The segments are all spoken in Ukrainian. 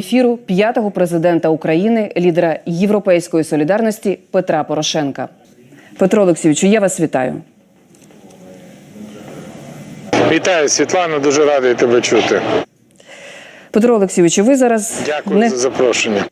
ефіру п'ятого президента України, лідера Європейської солідарності Петра Порошенка. Петро Олексійовичу, я вас вітаю. Вітаю, Світлана, дуже радий тебе чути. Петро Олексійовичу, ви зараз Дякую не за запрошення.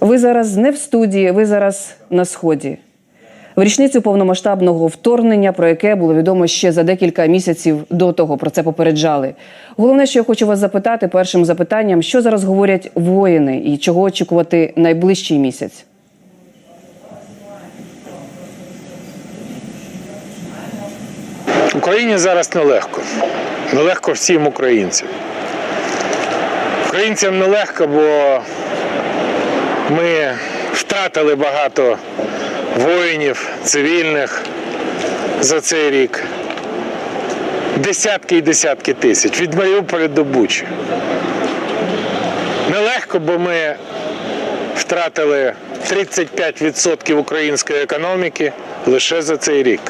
ви зараз не в студії, ви зараз на сході. В річницю повномасштабного вторгнення, про яке було відомо ще за декілька місяців до того, про це попереджали. Головне, що я хочу вас запитати першим запитанням, що зараз говорять воїни і чого очікувати найближчий місяць. Україні зараз нелегко. Нелегко всім українцям. Українцям нелегко, бо ми втратили багато воїнів, цивільних за цей рік. Десятки і десятки тисяч від Маріуполя до Бучі. Нелегко, бо ми втратили 35% української економіки лише за цей рік.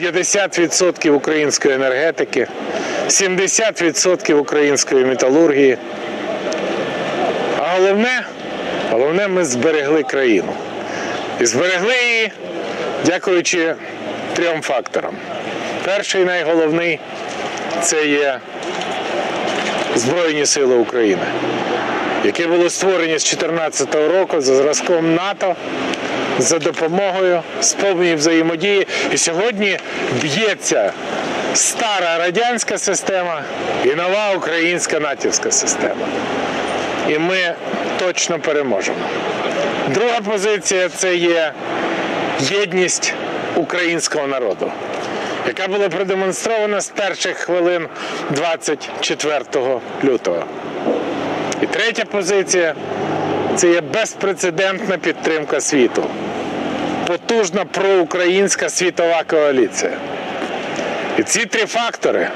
50% української енергетики, 70% української металургії. А головне, головне, ми зберегли країну. І зберегли її, дякуючи трьом факторам. Перший найголовний це є Збройні Сили України, які були створені з 2014 року за зразком НАТО за допомогою з повній взаємодії. І сьогодні б'ється стара радянська система і нова українська натівська система. І ми точно переможемо. Друга позиція це є єдність українського народу, яка була продемонстрована з перших хвилин 24 лютого. І третя позиція це є безпрецедентна підтримка світу. Потужна проукраїнська світова коаліція. І ці три фактори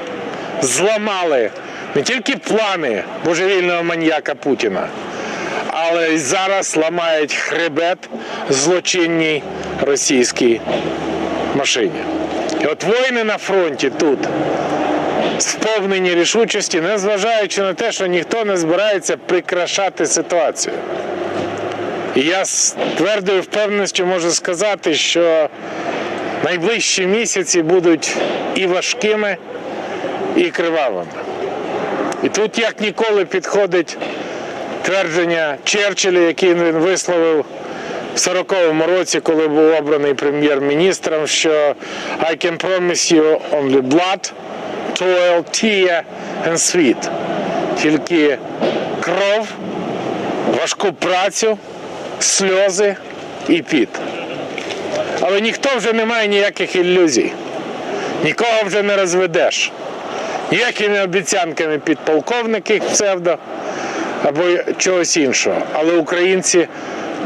зламали не тільки плани божевільного маньяка Путіна, але й зараз ламають хребет злочинній російській машині. І от воїни на фронті тут сповнені рішучості, незважаючи на те, що ніхто не збирається прикрашати ситуацію. І я з твердою впевненістю можу сказати, що найближчі місяці будуть і важкими, і кривавими. І тут як ніколи підходить твердження Черчилля, яке він висловив в 40-му році, коли був обраний прем'єр-міністром, що I can promise you only blood, toil, tear and sweat. Тільки кров, важку працю, сльози і піт. Але ніхто вже не має ніяких ілюзій. Нікого вже не розведеш. Ніякими обіцянками підполковники псевдо або чогось іншого. Але українці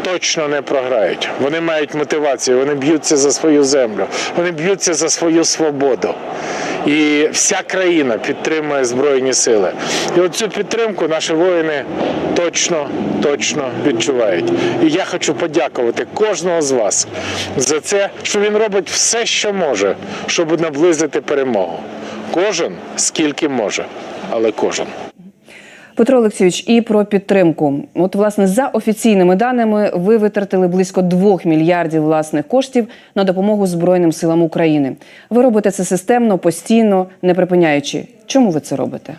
точно не програють. Вони мають мотивацію, вони б'ються за свою землю, вони б'ються за свою свободу. І вся країна підтримує Збройні сили. І оцю підтримку наші воїни точно, точно відчувають. І я хочу подякувати кожного з вас за це, що він робить все, що може, щоб наблизити перемогу. Кожен скільки може, але кожен. Петро Олексійович, і про підтримку. От, власне, за офіційними даними, ви витратили близько 2 мільярдів власних коштів на допомогу Збройним силам України. Ви робите це системно, постійно, не припиняючи. Чому ви це робите?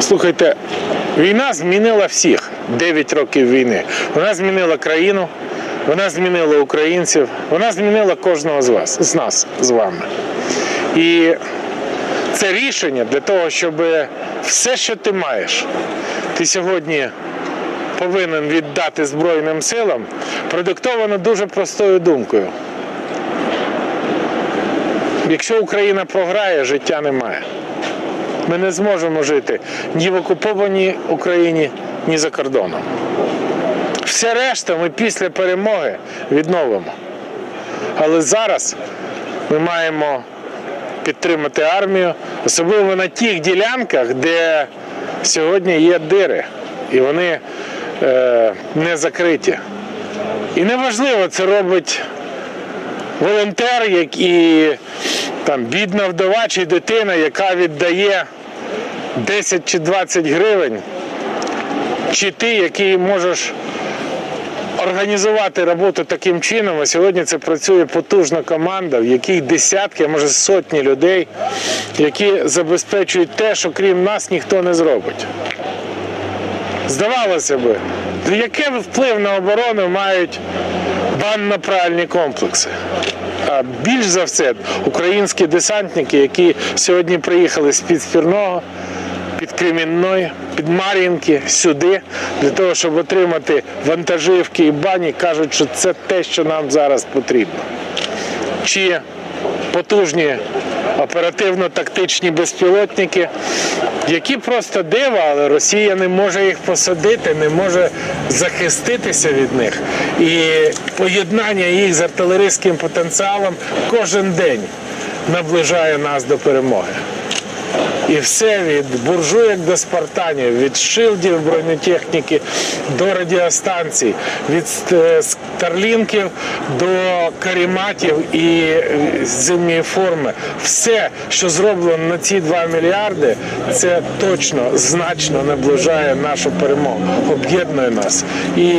Слухайте, війна змінила всіх. 9 років війни. Вона змінила країну, вона змінила українців, вона змінила кожного з вас, з нас, з вами. І це рішення для того, щоб все, що ти маєш, ти сьогодні повинен віддати Збройним силам, продиктовано дуже простою думкою. Якщо Україна програє, життя немає. Ми не зможемо жити ні в окупованій Україні, ні за кордоном. Все решта ми після перемоги відновимо. Але зараз ми маємо підтримати армію, особливо на тих ділянках, де сьогодні є дири, і вони е, не закриті. І неважливо, це робить волонтер, як і там бідна вдова чи дитина, яка віддає 10 чи 20 гривень, чи ти, який можеш організувати роботу таким чином, а сьогодні це працює потужна команда, в якій десятки, а може сотні людей, які забезпечують те, що крім нас ніхто не зробить. Здавалося би, який вплив на оборону мають банно-пральні комплекси? А більш за все, українські десантники, які сьогодні приїхали з під Спірного, під Кремінної, під Мар'їнки сюди, для того, щоб отримати вантажівки і бані, кажуть, що це те, що нам зараз потрібно. Чи потужні оперативно-тактичні безпілотники, які просто диво, але Росія не може їх посадити, не може захиститися від них. І поєднання їх з артилерійським потенціалом кожен день наближає нас до перемоги. І все від буржуєк до спартанів, від шилдів бронетехніки до радіостанцій, від е, старлінків до каріматів і е, зимньої форми. Все, що зроблено на ці 2 мільярди, це точно значно наближає нашу перемогу, об'єднує нас. І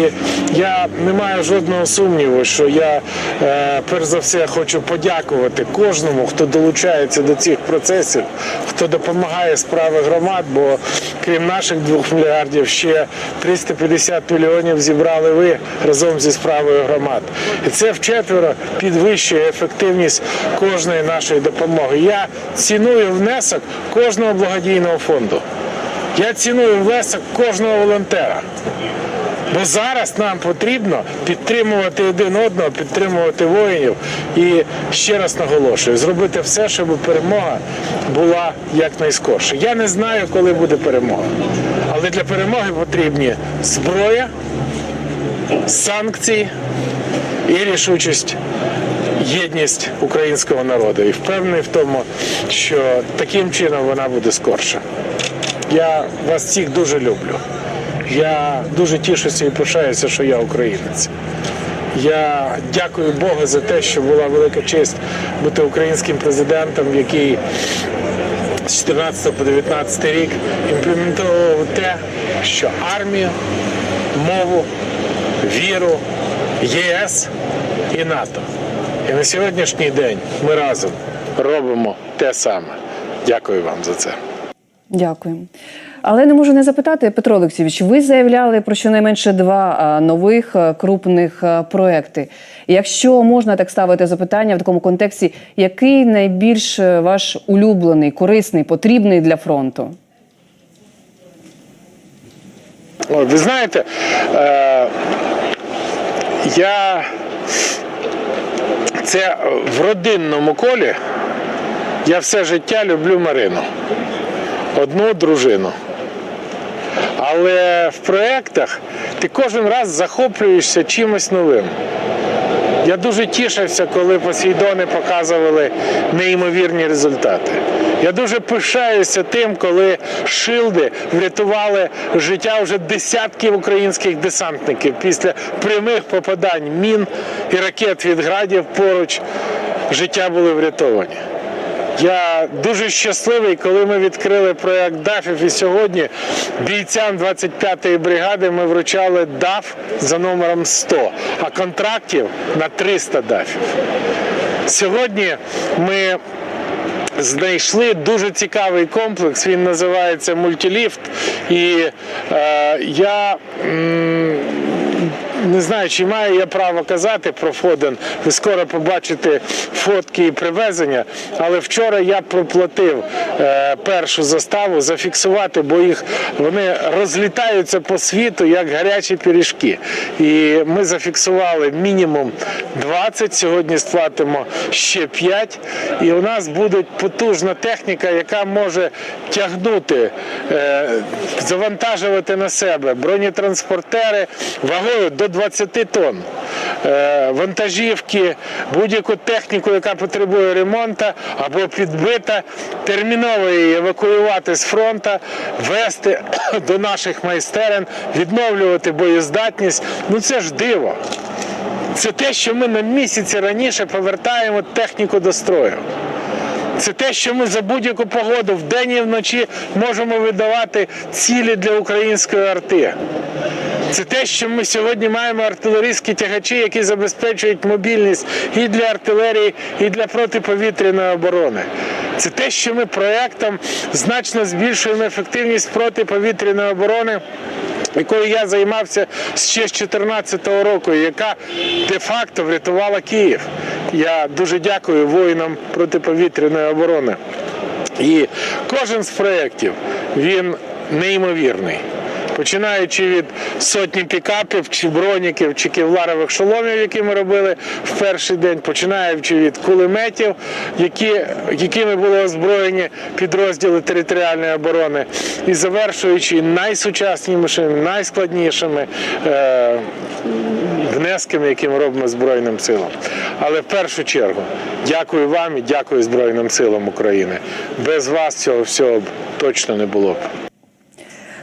я не маю жодного сумніву, що я е, перш за все хочу подякувати кожному, хто долучається до цих процесів, хто допомагає справи громад, бо крім наших двох мільярдів, ще 350 мільйонів зібрали ви разом зі справою громад. І це вчетверо підвищує ефективність кожної нашої допомоги. Я ціную внесок кожного благодійного фонду. Я ціную внесок кожного волонтера. Бо зараз нам потрібно підтримувати один одного, підтримувати воїнів і ще раз наголошую, зробити все, щоб перемога була якнайскорше. Я не знаю, коли буде перемога, але для перемоги потрібні зброя, санкції і рішучість. Єдність українського народу і впевнений в тому, що таким чином вона буде скорше. Я вас всіх дуже люблю. Я дуже тішуся і пишаюся, що я українець. Я дякую Богу за те, що була велика честь бути українським президентом, який з 14 по 19 рік імплементував те, що армію, мову, віру, ЄС і НАТО. І на сьогоднішній день ми разом робимо те саме. Дякую вам за це. Дякую. Але не можу не запитати, Петро Олексійович, ви заявляли про щонайменше два нових крупних проекти. Якщо можна так ставити запитання в такому контексті, який найбільш е, ваш улюблений, корисний, потрібний для фронту? Ви знаєте, е, я це в родинному колі. Я все життя люблю Марину. Одну дружину. Але в проєктах ти кожен раз захоплюєшся чимось новим. Я дуже тішився, коли Посейдони показували неймовірні результати. Я дуже пишаюся тим, коли шилди врятували життя вже десятків українських десантників після прямих попадань мін і ракет від градів поруч життя були врятовані. Я дуже щасливий, коли ми відкрили проект ДАФів, і сьогодні бійцям 25-ї бригади ми вручали ДАФ за номером 100, а контрактів на 300 ДАФів. Сьогодні ми знайшли дуже цікавий комплекс. Він називається мультиліфт. І е, я. м, не знаю, чи маю я право казати про Фоден. Ви скоро побачите фотки і привезення. Але вчора я проплатив е, першу заставу зафіксувати, бо їх вони розлітаються по світу як гарячі пиріжки. І ми зафіксували мінімум 20, Сьогодні сплатимо ще 5. І у нас буде потужна техніка, яка може тягнути, е, завантажувати на себе бронетранспортери вагою до 20 тонн. Е, Вантажівки, будь-яку техніку, яка потребує ремонту або підбита, терміново її евакуювати з фронту, вести до наших майстерень, відновлювати боєздатність. Ну це ж диво. Це те, що ми на місяці раніше повертаємо техніку до строю. Це те, що ми за будь-яку погоду вдень і вночі можемо видавати цілі для української арти. Це те, що ми сьогодні маємо артилерійські тягачі, які забезпечують мобільність і для артилерії, і для протиповітряної оборони. Це те, що ми проектом значно збільшуємо ефективність протиповітряної оборони. Якою я займався ще з 2014 року, яка де-факто врятувала Київ. Я дуже дякую воїнам протиповітряної оборони. І кожен з проєктів він неймовірний. Починаючи від сотні пікапів, чи броніків, чи кевларових шоломів, які ми робили в перший день, починаючи від кулеметів, які, якими були озброєні підрозділи територіальної оборони, і завершуючи найсучаснішими, найскладнішими е, внесками, які ми робимо Збройним силам. Але в першу чергу дякую вам і дякую Збройним силам України. Без вас цього всього б точно не було б.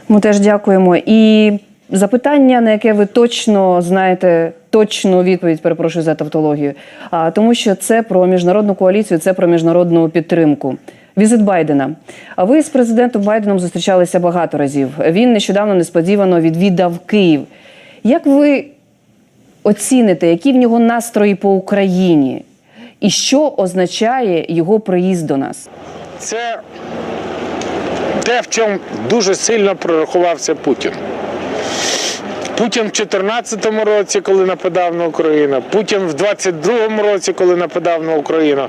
Ми теж дякуємо. І запитання, на яке ви точно знаєте точну відповідь, перепрошую за тавтологію, а тому, що це про міжнародну коаліцію, це про міжнародну підтримку. Візит Байдена. А ви з президентом Байденом зустрічалися багато разів. Він нещодавно несподівано відвідав Київ. Як ви оціните, які в нього настрої по Україні, і що означає його приїзд до нас? Це те, в чому дуже сильно прорахувався Путін. Путін в 2014 році, коли нападав на Україну, Путін в 22-му році, коли нападав на Україну,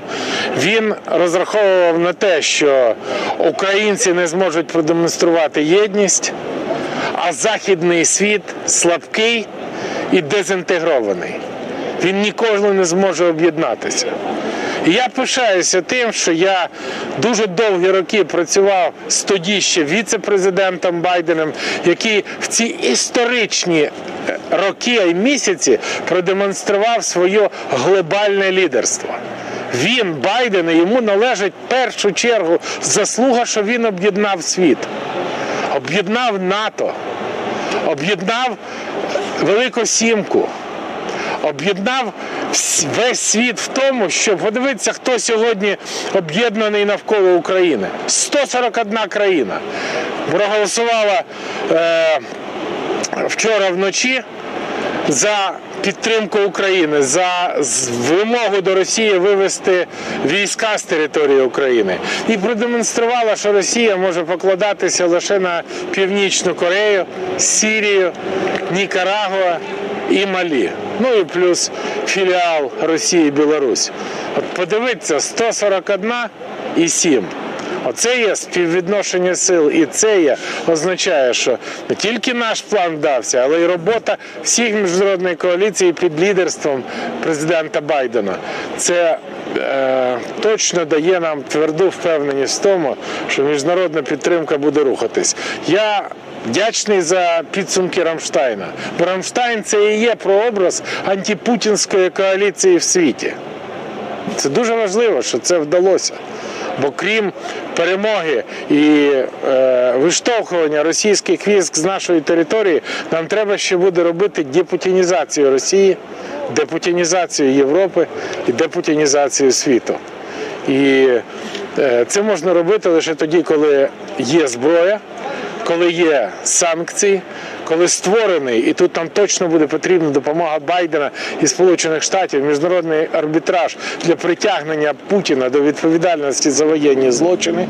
він розраховував на те, що українці не зможуть продемонструвати єдність, а західний світ слабкий і дезінтегрований. Він ніколи не зможе об'єднатися. І я пишаюся тим, що я дуже довгі роки працював з тоді ще віце-президентом Байденом, який в ці історичні е, роки і місяці продемонстрував своє глобальне лідерство. Він, Байден, йому належить в першу чергу заслуга, що він об'єднав світ, об'єднав НАТО, об'єднав Велику Сімку. Об'єднав весь світ в тому, що подивитися, хто сьогодні об'єднаний навколо України. 141 країна проголосувала е, вчора вночі за підтримку України, за вимогу до Росії вивести війська з території України і продемонструвала, що Росія може покладатися лише на Північну Корею, Сірію, Нікарагуа і Малі. Ну і плюс філіал Росії Білорусь. От подивіться, 141 і 7. Оце є співвідношення сил, і це є означає, що не тільки наш план вдався, але й робота всіх міжнародної коаліції під лідерством президента Байдена. Це е, точно дає нам тверду впевненість в тому, що міжнародна підтримка буде рухатись. Я вдячний за підсумки Рамштайна. Бо Рамштайн це і є прообраз антипутінської коаліції в світі. Це дуже важливо, що це вдалося. Бо крім перемоги і е, виштовхування російських військ з нашої території, нам треба ще буде робити депутінізацію Росії, депутінізацію Європи і депутінізацію світу. І е, це можна робити лише тоді, коли є зброя, коли є санкції, коли створений, і тут нам точно буде потрібна допомога Байдена і Сполучених Штатів, міжнародний арбітраж для притягнення Путіна до відповідальності за воєнні злочини.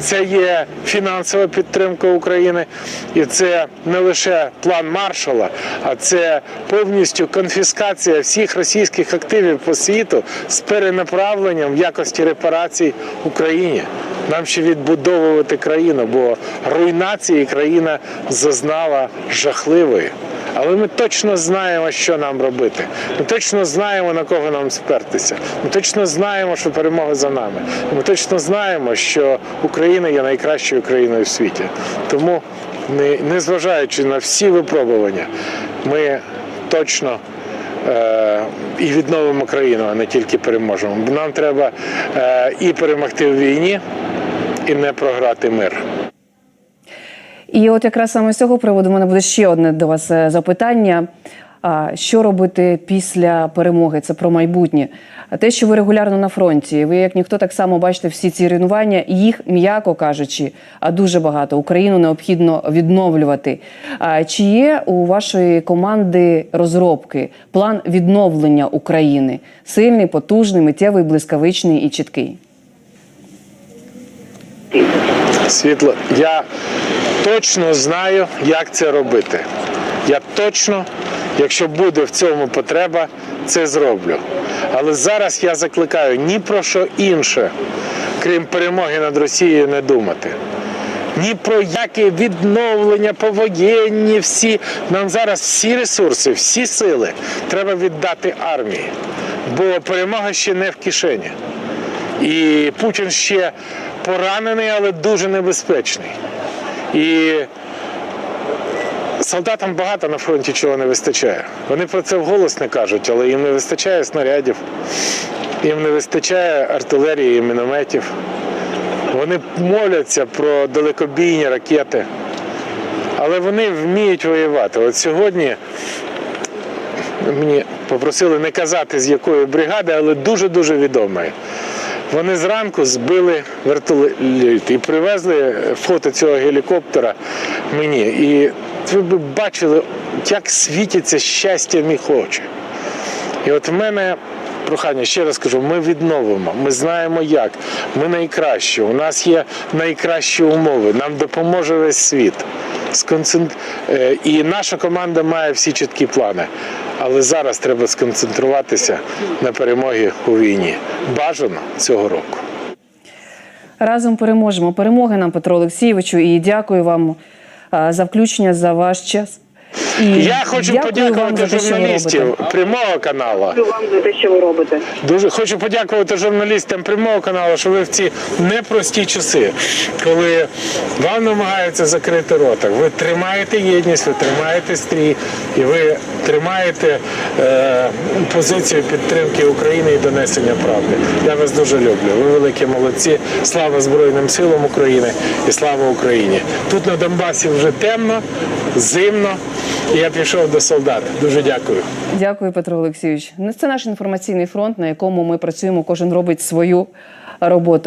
Це є фінансова підтримка України, і це не лише план Маршала, а це повністю конфіскація всіх російських активів по світу з перенаправленням в якості репарацій Україні. Нам ще відбудовувати країну, бо руйнації країна зазнала жахливої. Але ми точно знаємо, що нам робити. Ми точно знаємо, на кого нам спертися. Ми точно знаємо, що перемога за нами. Ми точно знаємо, що Україна є найкращою країною в світі. Тому, не- незважаючи на всі випробування, ми точно і відновимо країну, а не тільки переможемо. Нам треба е, і перемогти в війні, і не програти мир. І от якраз саме з цього приводу в мене буде ще одне до вас е, запитання. Що робити після перемоги? Це про майбутнє. А те, що ви регулярно на фронті, ви як ніхто так само бачите всі ці руйнування, їх, м'яко кажучи, а дуже багато. Україну необхідно відновлювати. Чи є у вашої команди розробки план відновлення України? Сильний, потужний, миттєвий, блискавичний і чіткий? Світло, я точно знаю, як це робити. Я точно, якщо буде в цьому потреба, це зроблю. Але зараз я закликаю ні про що інше, крім перемоги над Росією, не думати. Ні про яке відновлення, повоєнні, всі нам зараз всі ресурси, всі сили треба віддати армії, бо перемога ще не в кишені. І Путін ще поранений, але дуже небезпечний. І солдатам багато на фронті чого не вистачає. Вони про це вголос не кажуть, але їм не вистачає снарядів, їм не вистачає артилерії і мінометів. Вони моляться про далекобійні ракети. Але вони вміють воювати. От сьогодні мені попросили не казати з якої бригади, але дуже-дуже відомої. Вони зранку збили вертоліт і привезли фото цього гелікоптера мені. І ви б бачили, як світяться щастям їх очі. І от в мене прохання, ще раз кажу, ми відновимо, ми знаємо як. Ми найкращі. У нас є найкращі умови. Нам допоможе весь світ. Е, І наша команда має всі чіткі плани. Але зараз треба сконцентруватися на перемогі у війні. Бажано цього року. Разом переможемо. Перемоги нам, Петро Олексійовичу, і дякую вам за включення за ваш час. І Я хочу дякую вам подякувати за те, що ви журналістів робите. прямого каналу. Дякую вам за те, що ви робите. Дуже хочу подякувати журналістам прямого каналу, що ви в ці непрості часи, коли вам намагаються закрити рота. Ви тримаєте єдність, ви тримаєте стрій і ви тримаєте е, позицію підтримки України і донесення правди. Я вас дуже люблю. Ви великі молодці. Слава Збройним силам України і слава Україні. Тут на Донбасі вже темно, зимно. Я пішов до солдат. Дуже дякую. Дякую, Петро Олексійович. Ну, Це наш інформаційний фронт, на якому ми працюємо. Кожен робить свою роботу.